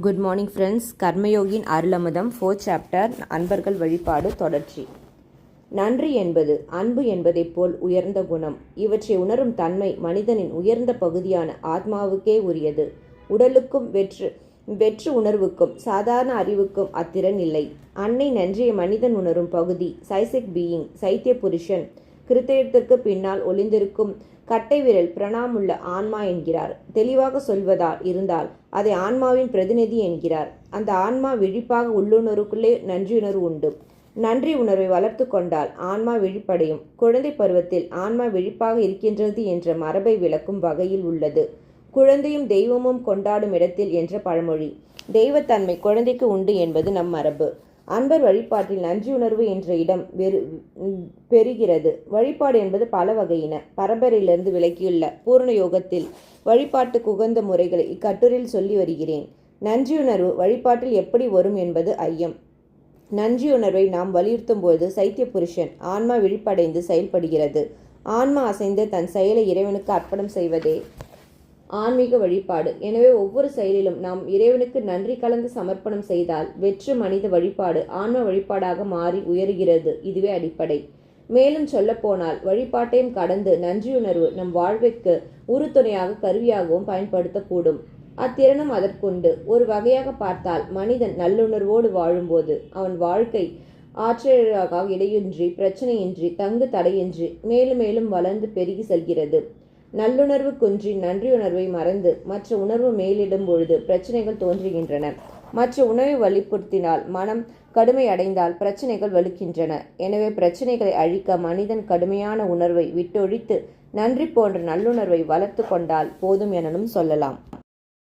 Good morning friends. கர்மயோகின் அருளமதம் fourth chapter அன்பர்கள் வழிபாடு தொடர்ச்சி. நன்றி என்பது அன்பு என்பதைப் போல் உயர்ந்த குணம். இவற்றை உணரும் தன்மை மனிதனின் உயர்ந்த பகுதியான ஆத்மாவுக்கே உரியது. உடலுக்கும் வெற்று வெற்று உணர்வுக்கும் சாதாரண அறிவுக்கும் அத்திறன் இல்லை. அன்னை நன்றிய மனிதன் உணரும் பகுதி சைசிக் பீயிங் சைத்திய புருஷன் கிருத்தயத்திற்கு பின்னால் ஒளிந்திருக்கும் கட்டை விரல் பிரணாமுள்ள ஆன்மா என்கிறார். தெளிவாக சொல்வதால் இருந்தால் அதை ஆன்மாவின் பிரதிநிதி என்கிறார். அந்த ஆன்மா விழிப்பாக உள்ளுணர்வுக்குள்ளே நன்றியுணர்வு உண்டு. நன்றி உணர்வை வளர்த்து கொண்டால் ஆன்மா விழிப்படையும். குழந்தை பருவத்தில் ஆன்மா விழிப்பாக இருக்கின்றது என்ற மரபை விளக்கும் வகையில் உள்ளது. குழந்தையும் தெய்வமும் கொண்டாடும் இடத்தில் என்ற பழமொழி. தெய்வத்தன்மை குழந்தைக்கு உண்டு என்பது நம் மரபு. அன்பர் வழிபாட்டில் நன்றியுணர்வு என்ற இடம் வெறு பெறுகிறது. வழிபாடு என்பது பல வகையின. பரம்பரையிலிருந்து விலக்கியுள்ள பூரண யோகத்தில் வழிபாட்டுக்கு உகந்த முறைகளை இக்கட்டுரையில் சொல்லி வருகிறேன். நன்றியுணர்வு வழிபாட்டில் எப்படி வரும் என்பது ஐயம். நன்றியுணர்வை நாம் வலியுறுத்தும் பொழுது சைத்திய புருஷன் ஆன்மா விழிப்படைந்து செயல்படுகிறது. ஆன்மா அசைந்து தன் செயலை இறைவனுக்கு அர்ப்பணம் செய்வதே ஆன்மீக வழிபாடு. எனவே ஒவ்வொரு செயலிலும் நாம் இறைவனுக்கு நன்றி கலந்து சமர்ப்பணம் செய்தால் வெற்று மனித வழிபாடு ஆன்ம வழிபாடாக மாறி உயர்கிறது. இதுவே அடிப்படை. மேலும் சொல்லப்போனால் வழிபாட்டையும் கடந்து நன்றியுணர்வு நம் வாழ்விற்கு உறுதுணையாக கருவியாகவும் பயன்படுத்தக்கூடும். அத்திறனும் அதற்குண்டு. ஒரு வகையாக பார்த்தால் மனிதன் நல்லுணர்வோடு வாழும்போது அவன் வாழ்க்கை ஆற்றலாக இடையின்றி பிரச்சனையின்றி தங்கு தடையின்றி மேலும் மேலும் வளர்ந்து பெருகி செல்கிறது. நல்லுணர்வு குன்றி நன்றியுணர்வை மறந்து மற்ற உணர்வு மேலிடும் பொழுது பிரச்சனைகள் தோன்றுகின்றன. மற்ற உணவை வலியுறுத்தினால் மனம் கடுமை அடைந்தால் பிரச்சனைகள் வலுக்கின்றன. எனவே பிரச்சனைகளை அழிக்க மனிதன் கடுமையான உணர்வை விட்டொழித்து நன்றி போன்ற நல்லுணர்வை வளர்த்து கொண்டால் போதும் எனனும் சொல்லலாம்.